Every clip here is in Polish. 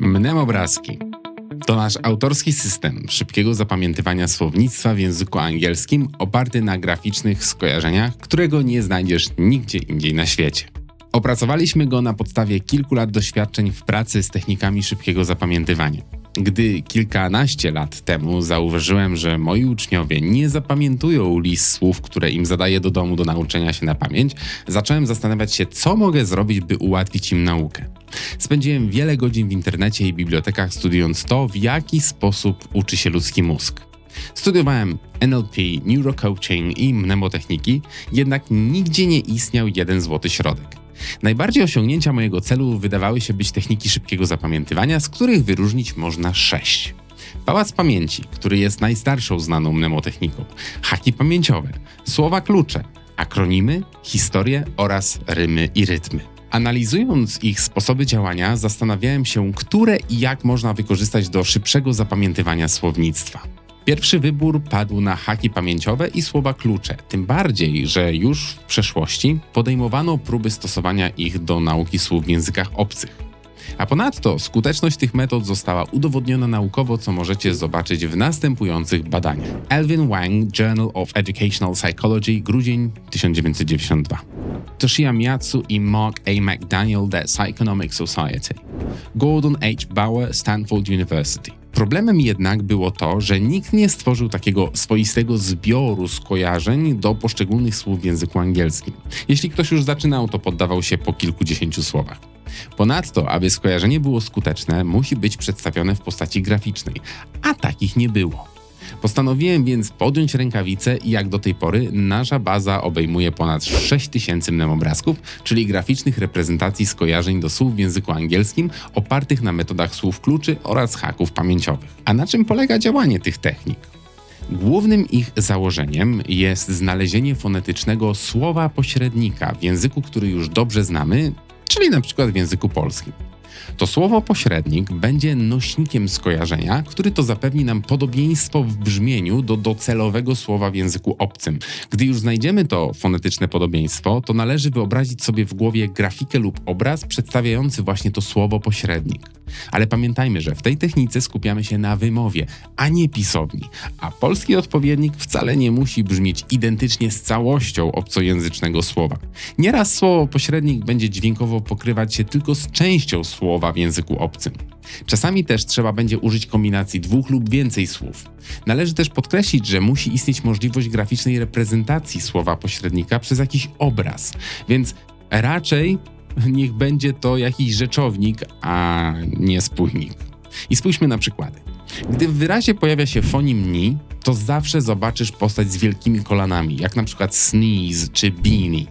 Mnemobrazki to nasz autorski system szybkiego zapamiętywania słownictwa w języku angielskim oparty na graficznych skojarzeniach, którego nie znajdziesz nigdzie indziej na świecie. Opracowaliśmy go na podstawie kilku lat doświadczeń w pracy z technikami szybkiego zapamiętywania. Gdy kilkanaście lat temu zauważyłem, że moi uczniowie nie zapamiętują list słów, które im zadaję do domu do nauczenia się na pamięć, zacząłem zastanawiać się, co mogę zrobić, by ułatwić im naukę. Spędziłem wiele godzin w internecie i bibliotekach studiując to, w jaki sposób uczy się ludzki mózg. Studiowałem NLP, neurocoaching i mnemotechniki, jednak nigdzie nie istniał jeden złoty środek. Najbardziej osiągnięcia mojego celu wydawały się być techniki szybkiego zapamiętywania, z których wyróżnić można sześć. Pałac pamięci, który jest najstarszą znaną mnemotechniką, haki pamięciowe, słowa klucze, akronimy, historie oraz rymy i rytmy. Analizując ich sposoby działania, zastanawiałem się, które i jak można wykorzystać do szybszego zapamiętywania słownictwa. Pierwszy wybór padł na haki pamięciowe i słowa klucze, tym bardziej, że już w przeszłości podejmowano próby stosowania ich do nauki słów w językach obcych. A ponadto skuteczność tych metod została udowodniona naukowo, co możecie zobaczyć w następujących badaniach. Elvin Wang, Journal of Educational Psychology, grudzień 1992. Toshia Miatsu i Mark A. McDaniel, The Psychonomic Society. Gordon H. Bauer, Stanford University. Problemem jednak było to, że nikt nie stworzył takiego swoistego zbioru skojarzeń do poszczególnych słów w języku angielskim. Jeśli ktoś już zaczynał, to poddawał się po kilkudziesięciu słowach. Ponadto, aby skojarzenie było skuteczne, musi być przedstawione w postaci graficznej, a takich nie było. Postanowiłem więc podjąć rękawice i jak do tej pory nasza baza obejmuje ponad 6000 mnemobrazków, czyli graficznych reprezentacji skojarzeń do słów w języku angielskim opartych na metodach słów kluczy oraz haków pamięciowych. A na czym polega działanie tych technik? Głównym ich założeniem jest znalezienie fonetycznego słowa pośrednika w języku, który już dobrze znamy, czyli na przykład w języku polskim. To słowo pośrednik będzie nośnikiem skojarzenia, który to zapewni nam podobieństwo w brzmieniu do docelowego słowa w języku obcym. Gdy już znajdziemy to fonetyczne podobieństwo, to należy wyobrazić sobie w głowie grafikę lub obraz przedstawiający właśnie to słowo pośrednik. Ale pamiętajmy, że w tej technice skupiamy się na wymowie, a nie pisowni, a polski odpowiednik wcale nie musi brzmieć identycznie z całością obcojęzycznego słowa. Nieraz słowo pośrednik będzie dźwiękowo pokrywać się tylko z częścią słowa w języku obcym. Czasami też trzeba będzie użyć kombinacji dwóch lub więcej słów. Należy też podkreślić, że musi istnieć możliwość graficznej reprezentacji słowa pośrednika przez jakiś obraz, więc raczej niech będzie to jakiś rzeczownik, a nie spójnik. I spójrzmy na przykłady. Gdy w wyrazie pojawia się fonim ni, to zawsze zobaczysz postać z wielkimi kolanami, jak na przykład sneeze czy beanie.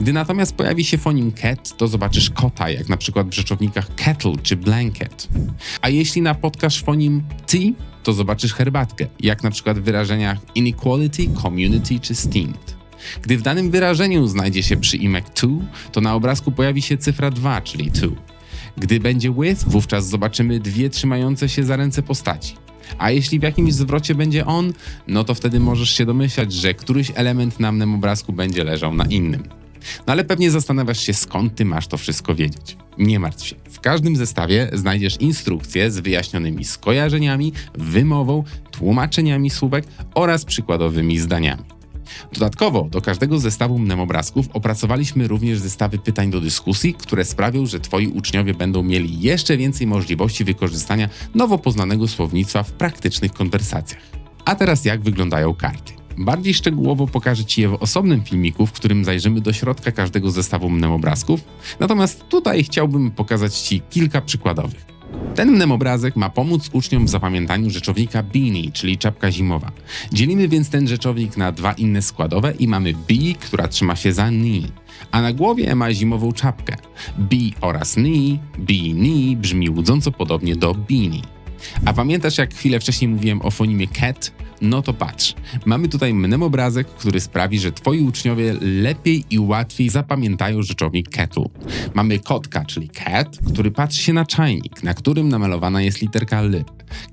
Gdy natomiast pojawi się fonim cat, to zobaczysz kota, jak na przykład w rzeczownikach kettle czy blanket. A jeśli napotkasz fonim t, to zobaczysz herbatkę, jak na przykład w wyrażeniach inequality, community czy steamed. Gdy w danym wyrażeniu znajdzie się przyimek to, to na obrazku pojawi się cyfra 2, czyli to. Gdy będzie with, wówczas zobaczymy dwie trzymające się za ręce postaci. A jeśli w jakimś zwrocie będzie on, no to wtedy możesz się domyślać, że któryś element na mnem obrazku będzie leżał na innym. No ale pewnie zastanawiasz się, skąd ty masz to wszystko wiedzieć. Nie martw się. W każdym zestawie znajdziesz instrukcje z wyjaśnionymi skojarzeniami, wymową, tłumaczeniami słówek oraz przykładowymi zdaniami. Dodatkowo do każdego zestawu mnemobrazków opracowaliśmy również zestawy pytań do dyskusji, które sprawią, że Twoi uczniowie będą mieli jeszcze więcej możliwości wykorzystania nowo poznanego słownictwa w praktycznych konwersacjach. A teraz jak wyglądają karty? Bardziej szczegółowo pokażę Ci je w osobnym filmiku, w którym zajrzymy do środka każdego zestawu mnemobrazków, natomiast tutaj chciałbym pokazać Ci kilka przykładowych. Ten mnemobrazek ma pomóc uczniom w zapamiętaniu rzeczownika beanie, czyli czapka zimowa. Dzielimy więc ten rzeczownik na dwa inne składowe i mamy be, która trzyma się za ni, a na głowie ma zimową czapkę. Be oraz ni, be ni brzmi łudząco podobnie do beanie. A pamiętasz jak chwilę wcześniej mówiłem o fonimie cat? No to patrz, mamy tutaj mnemobrazek, który sprawi, że twoi uczniowie lepiej i łatwiej zapamiętają rzeczownik kettle. Mamy kotka, czyli cat, który patrzy się na czajnik, na którym namalowana jest literka L.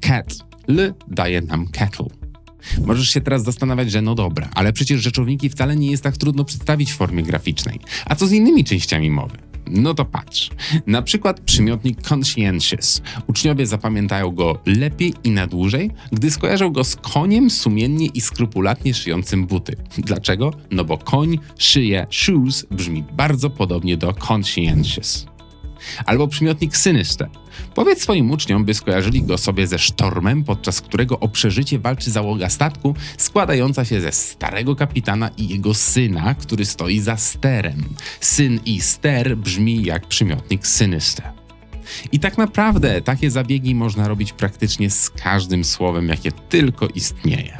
Cat, L daje nam kettle. Możesz się teraz zastanawiać, że no dobra, ale przecież rzeczowniki wcale nie jest tak trudno przedstawić w formie graficznej. A co z innymi częściami mowy? No to patrz. Na przykład przymiotnik conscientious. Uczniowie zapamiętają go lepiej i na dłużej, gdy skojarzą go z koniem sumiennie i skrupulatnie szyjącym buty. Dlaczego? No bo koń szyje shoes brzmi bardzo podobnie do conscientious. Albo przymiotnik sinister. Powiedz swoim uczniom, by skojarzyli go sobie ze sztormem, podczas którego o przeżycie walczy załoga statku składająca się ze starego kapitana i jego syna, który stoi za sterem. Syn i ster brzmi jak przymiotnik sinister. I tak naprawdę takie zabiegi można robić praktycznie z każdym słowem, jakie tylko istnieje.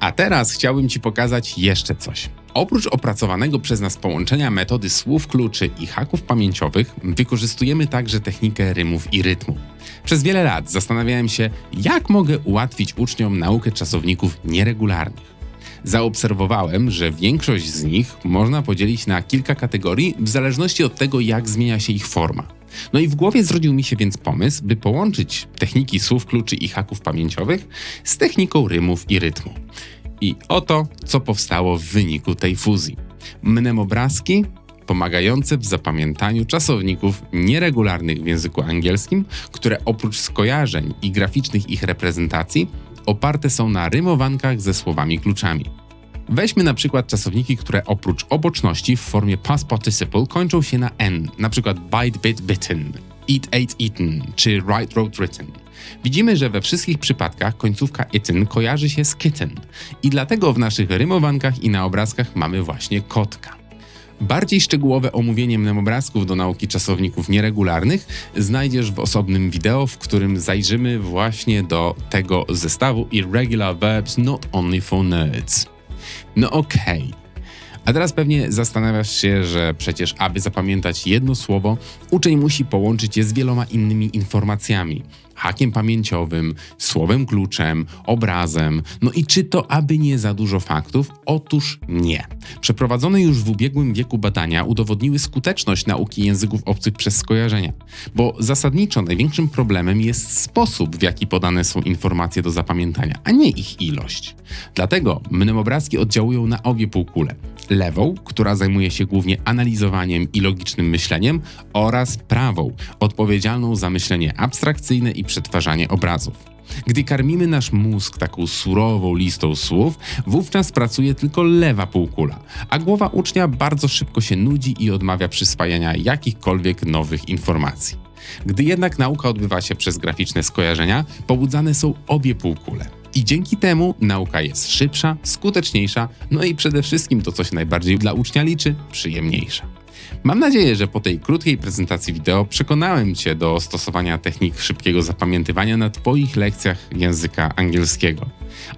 A teraz chciałbym Ci pokazać jeszcze coś. Oprócz opracowanego przez nas połączenia metody słów kluczy i haków pamięciowych, wykorzystujemy także technikę rymów i rytmu. Przez wiele lat zastanawiałem się, jak mogę ułatwić uczniom naukę czasowników nieregularnych. Zaobserwowałem, że większość z nich można podzielić na kilka kategorii w zależności od tego, jak zmienia się ich forma. No i w głowie zrodził mi się więc pomysł, by połączyć techniki słów kluczy i haków pamięciowych z techniką rymów i rytmu. I oto, co powstało w wyniku tej fuzji. Mnemobrazki pomagające w zapamiętaniu czasowników nieregularnych w języku angielskim, które oprócz skojarzeń i graficznych ich reprezentacji oparte są na rymowankach ze słowami kluczami. Weźmy na przykład czasowniki, które oprócz oboczności w formie past participle kończą się na n, na przykład bite, bit, bitten, eat, ate, eaten czy write, wrote, written. Widzimy, że we wszystkich przypadkach końcówka itten kojarzy się z kitten i dlatego w naszych rymowankach i na obrazkach mamy właśnie kotka. Bardziej szczegółowe omówienie mnemobrazków do nauki czasowników nieregularnych znajdziesz w osobnym wideo, w którym zajrzymy właśnie do tego zestawu Irregular Verbs Not Only for Nerds. No okej. Okay. A teraz pewnie zastanawiasz się, że przecież aby zapamiętać jedno słowo, uczeń musi połączyć je z wieloma innymi informacjami hakiem pamięciowym, słowem kluczem, obrazem. No i czy to aby nie za dużo faktów? Otóż nie. Przeprowadzone już w ubiegłym wieku badania udowodniły skuteczność nauki języków obcych przez skojarzenia, bo zasadniczo największym problemem jest sposób, w jaki podane są informacje do zapamiętania, a nie ich ilość. Dlatego mnemobrazki oddziałują na obie półkule. Lewą, która zajmuje się głównie analizowaniem i logicznym myśleniem, oraz prawą, odpowiedzialną za myślenie abstrakcyjne przetwarzanie obrazów. Gdy karmimy nasz mózg taką surową listą słów, wówczas pracuje tylko lewa półkula, a głowa ucznia bardzo szybko się nudzi i odmawia przyswajania jakichkolwiek nowych informacji. Gdy jednak nauka odbywa się przez graficzne skojarzenia, pobudzane są obie półkule. I dzięki temu nauka jest szybsza, skuteczniejsza, no i przede wszystkim to, co się najbardziej dla ucznia liczy, przyjemniejsza. Mam nadzieję, że po tej krótkiej prezentacji wideo przekonałem Cię do stosowania technik szybkiego zapamiętywania na Twoich lekcjach języka angielskiego.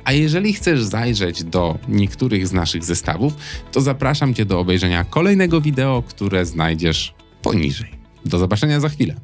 A jeżeli chcesz zajrzeć do niektórych z naszych zestawów, to zapraszam Cię do obejrzenia kolejnego wideo, które znajdziesz poniżej. Do zobaczenia za chwilę.